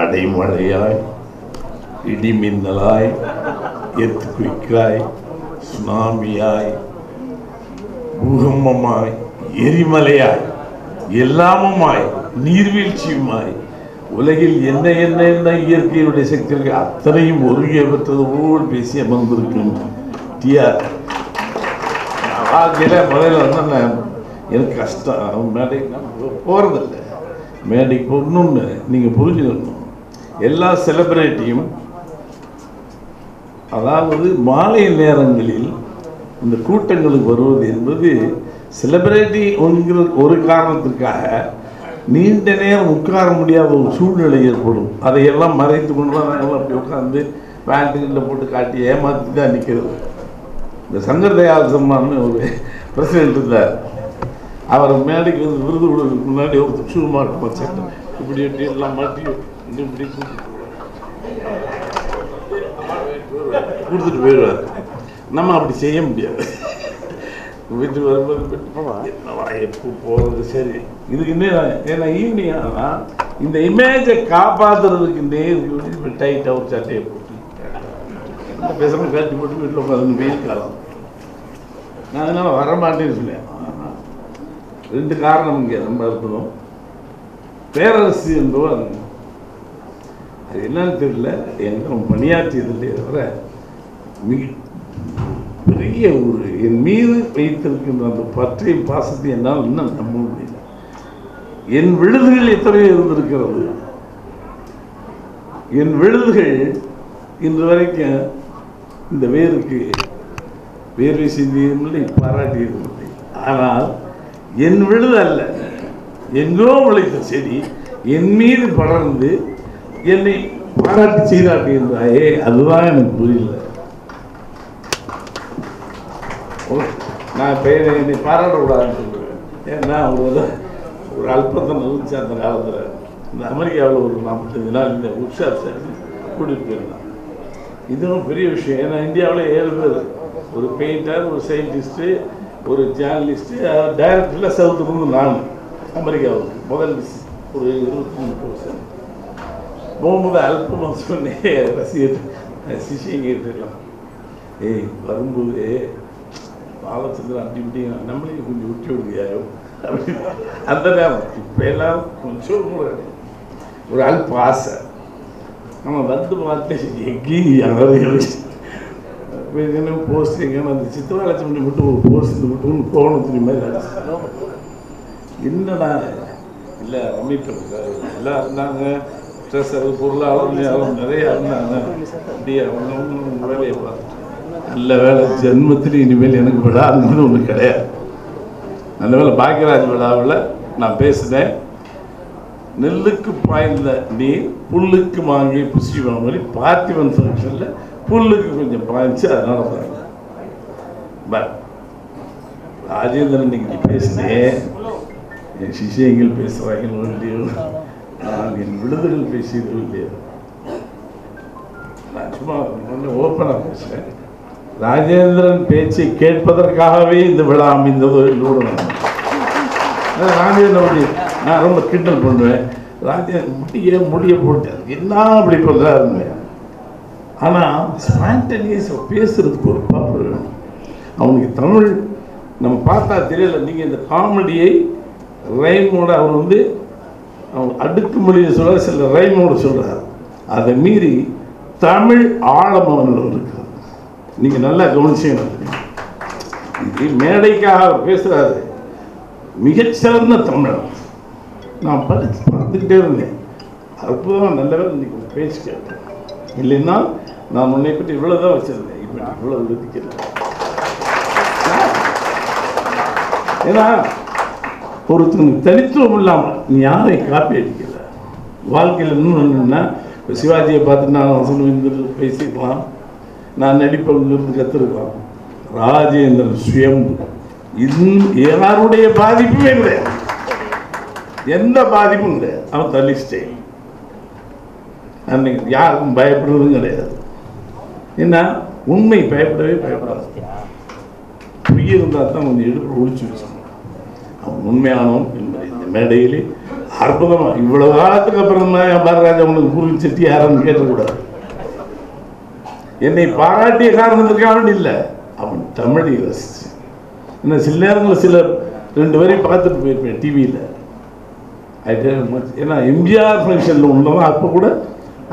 அடைமழையாய் இடிமின்னலாய் எர்த்குவிக்காய் சுனாமியாய் பூகம்பமாய் எரிமலையாய் எல்லாமுமாய் நீர்வீழ்ச்சியுமாய் உலகில் என்ன என்ன என்ன இயற்கையுடைய சக்திகள் அத்தனையும் ஒருங்கே பெற்றது போல் பேசி அமர்ந்திருக்கும் டிஆர். வாழ்க்கையில் முதல்ல வந்து எனக்கு கஷ்டம் மேடைக்கு போகிறதில்ல மேடைக்கு போகணும்னு நீங்கள் புரிஞ்சுக்கணும். எல்லா செலிப்ரிட்டியும் அதாவது மாலை நேரங்களில் இந்த கூட்டங்களுக்கு வருவது என்பது செலிப்ரிட்டி என்கிற ஒரு காரணத்திற்காக நீண்ட நேரம் உட்கார முடியாத ஒரு சூழ்நிலை ஏற்படும். அதையெல்லாம் மறைத்து கொண்டு தான் அப்படி உட்காந்து பேண்ட்டுகளில் போட்டு காட்டி ஏமாற்றி தான் நிற்கிறது இந்த சங்கர் தயால் சம்மான்னு ஒரு பிரசிடென்ட் இருந்தார். அவர் மேடைக்கு வந்து விருது கொடுக்கறதுக்கு முன்னாடி ஒரு ஷூ மாட்டு இப்படி இப்படி எல்லாம் மாட்டி இப்படி கொடுத்துட்டு போயிடுவார் நம்ம அப்படி செய்ய முடியாது. வீட்டுக்கு வரும்போது என்னவா எப்போ போகிறது சரி. இதுக்கு இன்னும் ஏன்னா ஈவினிங் ஆனால் இந்த இமேஜை காப்பாற்றுறதுக்கு நேருக்கு டைட்டாக ஒரு சட்டையை போட்டு. பேசுகிறோம் கட்டி போட்டு வீட்டில் உட்காந்து வெயில் காலம். நான் அதனால் வரமாட்டேன்னு சொன்னேன். ரெண்டு காரணம் இங்கே நம்ம இருக்கணும் பேரரசு என்பவர் அது என்னன்னு தெரியல. எங்க பணியாற்றியதில்லை தவிர மிக பெரிய ஒரு என் மீது வைத்திருக்கின்ற அந்த பற்றையும் பாசத்தை என்னால் இன்னும் நம்ப முடியல. என் விழுதுகள் எத்தனையோ இருந்திருக்கிறது. என் விழுதுகள் இன்று வரைக்கும் இந்த வேருக்கு வேர்வை செய்தியும் இல்லை பாராட்டியதும் இல்லை ஆனால் என் விழுது அல்ல எங்கோ முளைத்த செடி என் மீது படர்ந்து என்னை பாராட்டி செய்தாட்டியிருந்தாயே அதுதான் எனக்கு புரியல. நான் இப்போ என்னை பாராட்டக்கூடாதுன்னு சொல்லுவேன் ஏன்னா ஒரு ஒரு அல்பத்தம் இருந்துச்சு அந்த காலத்தில். இந்த அமெரிக்காவில் ஒரு நாற்பத்தஞ்சு நாள் இந்த உஷா சார் கூட்டிகிட்டு போயிருந்தான். இதுவும் பெரிய விஷயம். ஏன்னா இந்தியாவில் ஏழு பேர். ஒரு பெயிண்டர் ஒரு சயின்டிஸ்ட்டு ஒரு ஜேர்னலிஸ்ட்டு டைரக்டரில் சவுத்துக்கு நான். அமெரிக்காவுக்கு. முதல் ஒரு இருபத்தி மூணு பர்சன்ட் போகும்போது அல்பமாக சொன்னேன் ரசிகர் கேட்டுக்கலாம் ஏய் வரும்போது பாலச்சந்திரன் அப்படி இப்படி நம்மளையும் கொஞ்சம் விட்டு விடுகையாயோ அப்படி அந்த நேரம் இப்போ எல்லாம் கொஞ்சம் கூட ஒரு அல்ப ஆசை. நம்ம வந்து பார்த்து எங்கேயும் யாரும் என்ன போஸ்டிங்க அந்த சித்திரலட்சுமி மட்டும் ஒரு போஸ்ட் மட்டும் கோணத்துக்கு மாதிரி என்னடா? இல்லை அமைப்பு எல்லாம் இருந்தாங்க ட்ரெஸ்ஸர் பொருளாளர் யாரும் நிறைய இருந்தாங்க. அப்படியே அவங்க அவங்க வேலையை பார்த்துட்டு நல்ல வேலை ஜென்மத்தில் இனிமேல் எனக்கு விடாதுன்னு ஒன்று கிடையாது. நல்ல வேலை பாக்கியராஜ் விழாவில் நான் பேசினேன். நெல்லுக்கு பாய்ந்த நீர் புல்லுக்கு வாங்கி புசி மாதிரி பார்த்திவன் ஃபங்க்ஷனில் புல்லுக்கு கொஞ்சம் பாய்ச்சி அதனால பாருங்க. பட் ராஜேந்திரன் இன்னைக்கு நீ பேசினேன் என் சிஷியங்கள் பேசுகிறாங்க இல்லையோ. நான் என் விடுதல் பேசியது இல்லையா நான் சும்மா ஓப்பனாக பேசுகிறேன் ராஜேந்திரன் பேச்சை கேட்பதற்காகவே இந்த விழா அமைந்ததோ இல்லோடு ராஜேந்திரன் ராஜேந்திரனுடைய நான் ரொம்ப கிண்டல் பண்ணுவேன். ராஜேந்திரன் முடிய முடிய போட்டார் என்ன அப்படி பண்ணுறாருங்க ஆனால் ஸ்பான்டனியஸ் பேசுறதுக்கு ஒரு பவர் வேணும். அவனுக்கு தமிழ் நம்ம பார்த்தா தெரியல. நீங்கள் இந்த காமெடியை ரைமோட அவர் வந்து அவங்க அடுக்கு மொழியை சொல்ல சில ரைமோட சொல்கிறார் அதை மீறி தமிழ் ஆழம் அவனில் நீங்கள் நல்லா கவனிச்சீங்க. இது மேடைக்காக பேசுகிறாரு மிகச்சிறந்த தமிழ் நான் படித்து பார்த்துக்கிட்டே இருந்தேன். அற்புதமாக நல்ல வேலை இன்னைக்கு உங்க பேச்சு கேட்டேன். இல்லைன்னா நான் உன்னை பற்றி இவ்வளோ தான் வச்சுருந்தேன். இப்போ இவ்வளோ விருதிக்கல ஏன்னா ஒருத்தனுக்கு தனித்துவம் இல்லாமல் நீ யாரை காப்பி அடிக்கல வாழ்க்கையில் இன்னும் என்னன்னா இப்போ சிவாஜியை பார்த்து நான் வசனம் பேசிக்கலாம் நான் நடிப்பங்கிருந்து கற்றுருக்கலாம் ராஜேந்திரன் சுயம் இன்னும் யாருடைய பாதிப்புமே இல்லை எந்த பாதிப்பும் இல்லை அவன் தள்ளி ஸ்டைல் அன்னைக்கு யாருக்கும் பயப்படுறதும் கிடையாது. என்ன உண்மை பயப்படவே பயப்படாது. பொய் இருந்தால் தான் கொஞ்சம் எடுப்பு ஒழிச்சு வச்சு அவன் உண்மையானவன் என்பதை இந்த மேடையிலே அற்புதமா. இவ்வளவு காலத்துக்கு அப்புறம் தான் என் பாரராஜா உனக்கு குரு செட்டி யாருன்னு கேட்கக்கூடாது. என்னை பாராட்டிய காரணத்துக்காக வேண்டி இல்லை. அவன் தமிழை ரசிச்சு என்ன சில நேரங்களில் சிலர் ரெண்டு பேரையும் பார்த்துட்டு போயிருப்பேன் டிவியில். ஏன்னா எம்ஜிஆர் ஃபங்க்ஷனில் ஒன்றுதான் அப்போ கூட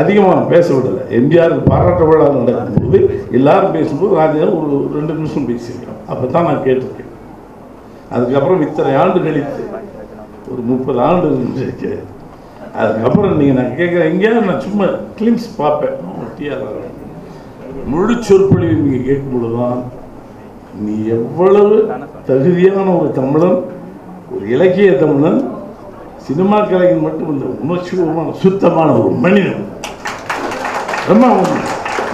அதிகமாக பேச விடலை. எம்ஜிஆருக்கு பாராட்ட விழா நடக்கும்போது எல்லாரும் பேசும்போது ராஜா ஒரு ரெண்டு நிமிஷம் பேசியிருக்கான். அப்போ தான் நான் கேட்டிருக்கேன். அதுக்கப்புறம் இத்தனை ஆண்டு கழித்து ஒரு முப்பது ஆண்டு இருந்துச்சு அதுக்கப்புறம் நீங்கள் நான் கேட்குறேன் எங்கேயாவது நான் சும்மா கிளிம்ஸ் பார்ப்பேன். டிஆர் முழு சொற்பொழிவு நீங்கள் கேட்கும் பொழுதுதான் நீ எவ்வளவு தகுதியான ஒரு தமிழன் ஒரு இலக்கிய தமிழன் சினிமா கலைஞன் மட்டும் இல்லை உணர்ச்சிபூர்வமான சுத்தமான ஒரு மனிதன். ரொம்ப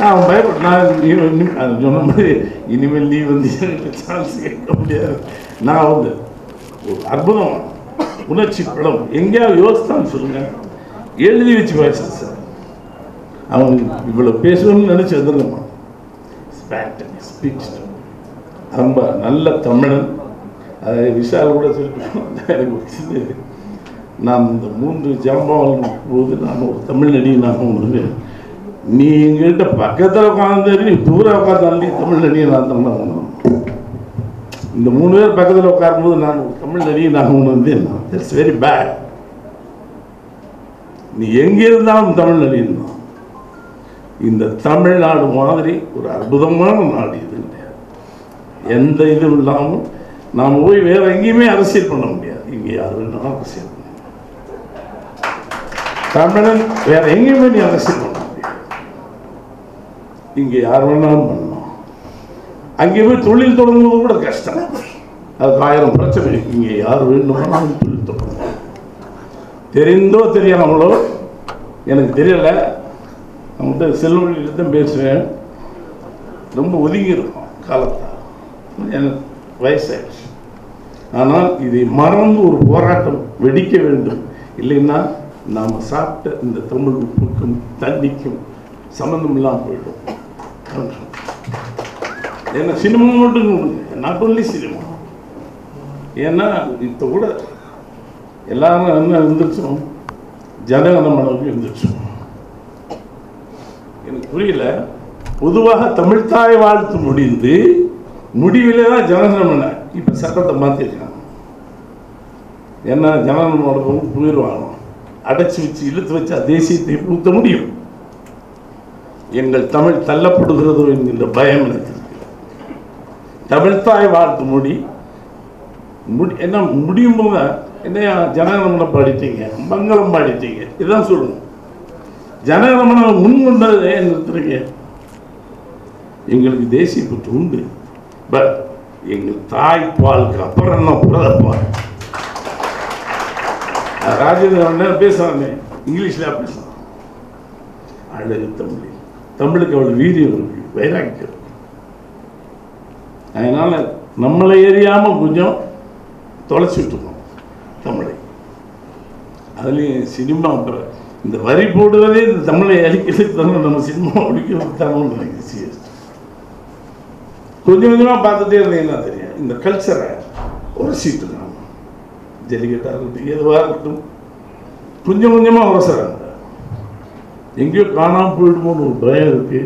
நான் பயப்பட நான் இனி- சொன்ன மாதிரி இனிமேல் நீ வந்து எனக்கு சான்ஸ் கேட்க முடியாது. நான் வந்து ஒரு அற்புதம். உணர்ச்சி படம். எங்கேயாவது யோசித்தான்னு சொல்லுங்க. எழுதி வச்சு பேச சார். அவன் இவ்வளோ பேசணும்னு நினச்சி வந்துருந்தோம் ஸ்பீச் ரொம்ப நல்ல தமிழன். அதை விஷால் கூட சொல்லிட்டு நான் இந்த மூன்று ஜாம்பவான் போது நான் ஒரு தமிழ் நடிகனாக உணர்வு நீ எங்கள்கிட்ட பக்கத்தில் உட்காந்து நீ தூரம் உட்காந்து தமிழ் நடிகை நான் தமிழ் இந்த மூணு பேர் பக்கத்தில் உட்காரும்போது நான் ஒரு தமிழ் நடிகனாக வந்து இட்ஸ் வெரி பேட் நீ எங்கே இருந்தாலும் தமிழ் நடிகன் இந்த தமிழ்நாடு மாதிரி ஒரு அற்புதமான நாடு இது கிடையாது எந்த இதுவும் இல்லாமல் நாம் போய் வேற எங்கேயுமே அரசியல் பண்ண முடியாது. இங்கே யார் வேணாலும் அரசியல் பண்ண தமிழன் வேற எங்கேயுமே நீ அரசியல் பண்ண முடியாது. இங்கே யார் வேணாலும் பண்ண அங்கே போய் தொழில் தொடங்குவது கூட கஷ்டம். அதுக்கு ஆயிரம் பிரச்சனை. இருக்கு இங்கே யார் வேண்டுமானாலும் தொழில் தொடங்க தெரிந்தோ தெரியாமலோ எனக்கு தெரியல. நம்மகிட்ட செல்வழியில் தான் பேசுவேன் ரொம்ப ஒதுங்கி இருக்கும் காலத்தில். எனக்கு வயசாயிடுச்சு. ஆனால் இதை மறந்து ஒரு போராட்டம் வெடிக்க வேண்டும். இல்லைன்னா நாம் சாப்பிட்ட இந்த தமிழ் உப்புக்கும் தண்ணிக்கும் சம்மந்தம் இல்லாமல் போயிடும். ஏன்னா சினிமா மட்டும் நாட் ஒன்லி சினிமா. ஏன்னா இப்போ கூட எல்லாரும் என்ன இருந்துச்சோம் ஜனகணமனுக்கு இருந்துச்சோம் எனக்கு புரியல. பொதுவாக தமிழ்த்தாய் வாழ்த்து முடிந்து முடிவிலே தான் ஜனகணமன இப்போ சட்டத்தை மாற்றிருக்காங்க ஏன்னா ஜனகணமனோட போயிடுவாங்க அடைச்சி வச்சு இழுத்து வச்சா தேசியத்தை ஊத்த முடியும். எங்கள் தமிழ் தள்ளப்படுகிறதோ என்கின்ற பயம் எனக்கு. தமிழ்த்தாய் வாழ்த்து முடி. முடி என்ன முடியும் போது என்னையா ஜனகணமனை பாடிட்டீங்க மங்களம் பாடிட்டீங்க இதுதான் சொல்லணும். ஜனகணமனை முன் கொண்டது ஏன் நிறுத்துறீங்க எங்களுக்கு தேசிய பற்று உண்டு. பட் எங்கள் தாய்ப்பாலுக்கு அப்புறம் என்ன புரதப்பால் ராஜேந்திர பேசுறாங்க இங்கிலீஷ்ல பேசுறான். அழகு தமிழ். தமிழுக்கு அவ்வளவு வீரியம் இருக்கு வைராக்கியம். அதனால நம்மளை எரியாமல் கொஞ்சம் தொலைச்சிட்ருக்கோம் தமிழை. அதுலேயும் சினிமா அப்புறம் இந்த வரி போடுவதே இந்த தமிழை அழிக்கிறதுக்கு தானே நம்ம சினிமா அழிக்கிறதுக்கு தானே நினைக்கிறேன் கொஞ்சம் கொஞ்சமாக பார்த்துட்டே இருந்தீங்கன்னா தெரியும்? இந்த கல்ச்சரை உரசிட்டு இருக்காங்க ஜல்லிக்கட்டாக இருக்கட்டும் எதுவாக இருக்கட்டும் கொஞ்சம் கொஞ்சமாக உரசுறாங்க எங்கேயோ காணாமல் போயிடுமோன்னு ஒரு பயம் இருக்கு.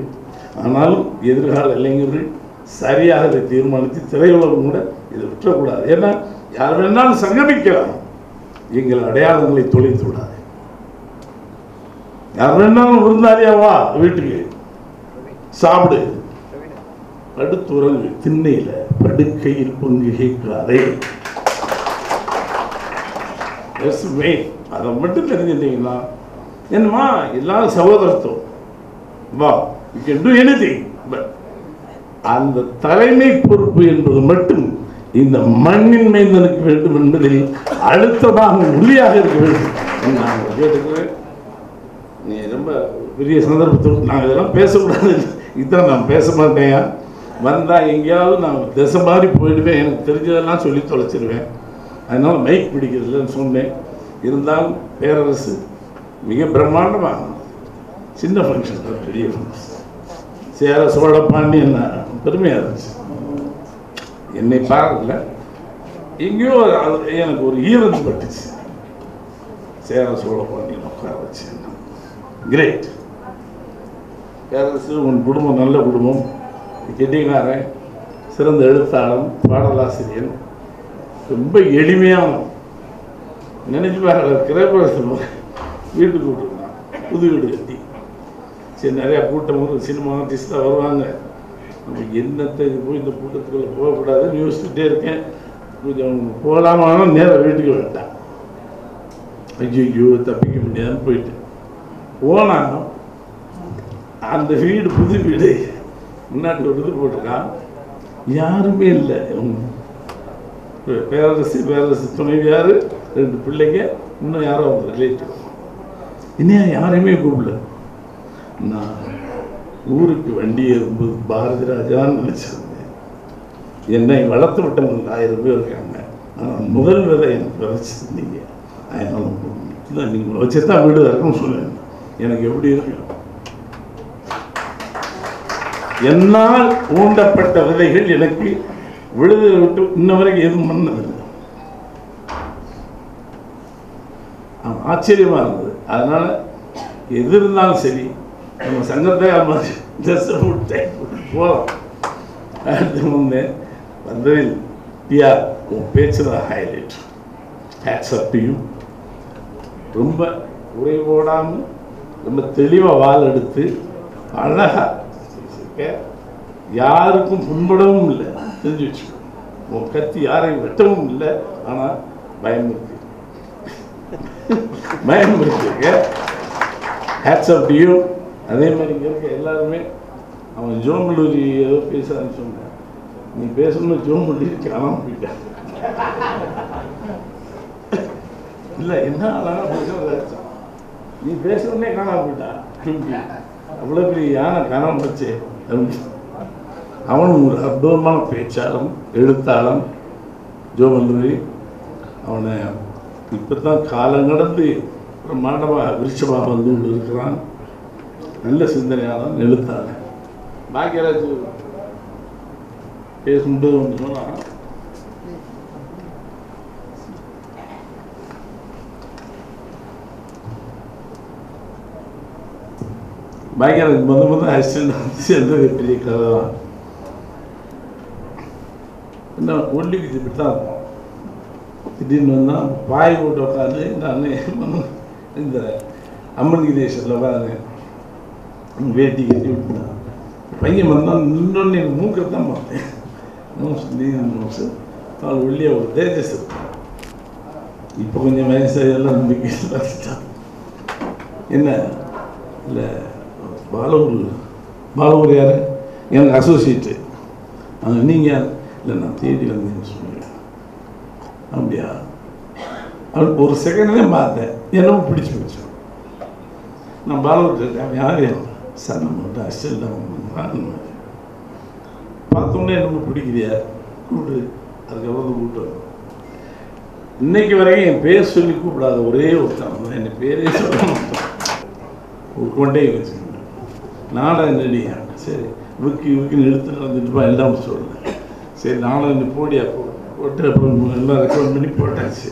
ஆனால் எதிர்கால இளைஞர்கள் சரியாக இதை தீர்மானித்து திரையுலகம் கூட இதை விட்டுறக்கூடாது. ஏன்னா யார் வேணாலும் சங்கமிக்கலாம். எங்கள் அடையாளங்களை தொலைத்து விடாது. யார் வேணாலும் விருந்தாளியா வா வீட்டுக்கு. சாப்பிடு. படுத்துறங்கு திண்ணையில படுக்கையில் பொங்கு கேட்காதே மே அதை மட்டும் தெரிஞ்சுட்டீங்கன்னா என்னம்மா எல்லாரும் சகோதரத்துவம். வா you can do anything but அந்த தலைமை பொறுப்பு என்பது மட்டும் இந்த மண்ணின் மைந்தனுக்கு வேண்டும் என்பதில் அழுத்தமாக உறுதியாக இருக்க வேண்டும். என்று நான் கேட்டுக்கிறேன். நீ ரொம்ப பெரிய சந்தர்ப்பத்தோடு நாங்கள் இதெல்லாம் பேசக்கூடாது. இதான் நான் பேச மாட்டேன். வந்தால் எங்கேயாவது நான் திசை மாதிரி போயிடுவேன். எனக்கு தெரிஞ்சதெல்லாம் சொல்லி தொலைச்சிருவேன். அதனால் மைக் பிடிக்கிறதுலன்னு சொன்னேன். இருந்தாலும் பேரரசு மிக பிரம்மாண்டமாக சின்ன ஃபங்க்ஷன் பெரிய ஃபங்க்ஷன் சேர சோழ பாண்டியன் பெருமையாக இருந்துச்சு. என்னை பார்க்கல. எங்கேயோ அது எனக்கு ஒரு ஈரத்து பட்டுச்சு. சேர சோழ பாண்டியன் உட்கார வச்சு கிரேட் பேரரசு உன் குடும்பம் நல்ல குடும்பம். கெட்டிக்காரன் சிறந்த எழுத்தாளன் பாடலாசிரியன். ரொம்ப எளிமையான நினைச்சு பார்க்கல கிரகப்பிரவேசம் வீட்டுக்கு விட்டுருந்தான் புது வீடு கட்டி. சரி நிறையா கூட்டம் சினிமா ஆர்டிஸ்டாக வருவாங்க. என்னத்தை இது போய் இந்த கூட்டத்துக்குள்ளே போகக்கூடாதுன்னு யோசிச்சுட்டே இருக்கேன் கொஞ்சம் போகலாமான்னு நேராக வீட்டுக்கு வந்துட்டேன். ஐயோ தப்பிக்க முடியாதுன்னு போயிட்டு. போனா அந்த வீடு புது வீடு. முன்னாடி ஒரு இது போட்டிருக்கான். யாருமே இல்லை. பேரரசு பேரரசு துணைவியார் ரெண்டு பிள்ளைங்க. இன்னும் யாரும் அவங்க ரிலேட்டிவ் இன்னும் யாரையுமே கூப்பிடல. நான் ஊருக்கு வண்டி எறும்பு பாரதி ராஜான்னு நினச்சிருந்தேன். என்னை வளர்த்து விட்டவங்க ஆயிரம் பேர் இருக்காங்க. ஆனால் முதல் விதை எனக்கு விதைச்சிருந்தீங்க அதனால் இல்லை நீங்கள் வச்சு தான் வீடு இருக்குன்னு சொல்லுவேன் எனக்கு எப்படி இருக்கும்? என்னால் ஊண்டப்பட்ட விதைகள் எனக்கு விழுது விட்டு இன்ன வரைக்கும் எதுவும் பண்ணதில்லை. ஆமா, ஆச்சரியமா இருந்தது. அதனால எது இருந்தாலும் சரி நம்ம சங்கத்தை மாதிரி ட்ரெஸ்ஸை விட்டு போகலாம் அடுத்து முன்னே வந்ததில் டியா உன் பேச்சு தான் ஹைலைட் ஹேட்ஸ் அப்பியும் ரொம்ப உரை போடாமல் ரொம்ப தெளிவாக வால் எடுத்து அழகாக யாருக்கும் புண்படவும் இல்லை. தெரிஞ்சு வச்சுக்கோ. உன் கத்தி யாரையும் வெட்டவும் இல்லை. ஆனால் பயமுறுத்தி. பயமுறுத்திருக்க. ஹேட்ஸ் ஆஃப் யூ அதே மாதிரி இங்கே இருக்க எல்லாருமே அவன் ஜோமலூரி ஏதோ பேசுறான்னு சொன்னேன் நீ பேசணும்னு ஜோமலூரி காணாமல் போயிட்டேன் இல்லை என்ன அழகா பேசுறது நீ பேசணுன்னே காணாம போயிட்டா? அவ்வளோ பெரிய யானை காணாமல் போச்சே. அவனும் ஒரு அற்புதமான பேச்சாளன் எழுத்தாளன் ஜோமல்லூரி அவனை இப்போ தான் காலம் கடந்து பிரம்மாண்டமாக விருட்சமாக வந்து கொண்டு இருக்கிறான் நல்ல சிந்தனையாளன் எழுத்தாளன். பாக்கியராஜ் ஒன்று சொன்னான் பாக்கியராஜ் முத முத அசிஸ்டன்ட் சேர்ந்தது பெரிய கதை தான் என்ன ஒல்லிக்கு இப்படி தான் இருக்கும். திடீர்னு வந்தால் பாய் போட்டு உட்காந்து நான் இந்த அம்மன் கிரேஷனில் உட்காந்து வேட்டி கட்டி விட்டுனான் பையன் வந்தான் நின்றோன்னு எனக்கு மூக்கை தான் பார்த்தேன். நோஸ் நீ நோஸ் அவள் ஒல்லியாக ஒரு தேஜஸ் இருப்பான் இப்போ கொஞ்சம் வயசாக எல்லாம் நம்பிக்கை வச்சுட்டான் என்ன? இல்லை பாலூர் பாலூர் யார்? எனக்கு அசோசியேட்டு நீங்கள் யார்? இல்லை நான் தேடி வந்தேன்னு சொன்னேன் அப்படியா? அவன் ஒரு செகண்ட்லேயே பார்த்தேன் என்னமோ பிடிச்சி போச்சு. நான் பாலூர் அவன் யார்? சார் நம்ம வந்து அசிஸ்டன்ட் பார்த்தோன்னே நம்ம பிடிக்கிறியா கூப்பிடு அதுக்கப்புறம் கூப்பிட்டு வந்தோம். இன்னைக்கு வரைக்கும் என் பேர் சொல்லி கூப்பிடாத ஒரே ஒருத்தன் அவன் என் பேரே சொல்ல மாட்டான். கொண்டே வச்சுக்கணும். நாடகம் என்னடியா சரி விக்கி விக்கின்னு எடுத்து நடந்துட்டு எல்லாம் சொல்லலை சரி நாடகம் இந்த போடியா? போட்டு அப்புறம் எல்லாம் ரெக்கார்ட் பண்ணி போட்டாச்சு.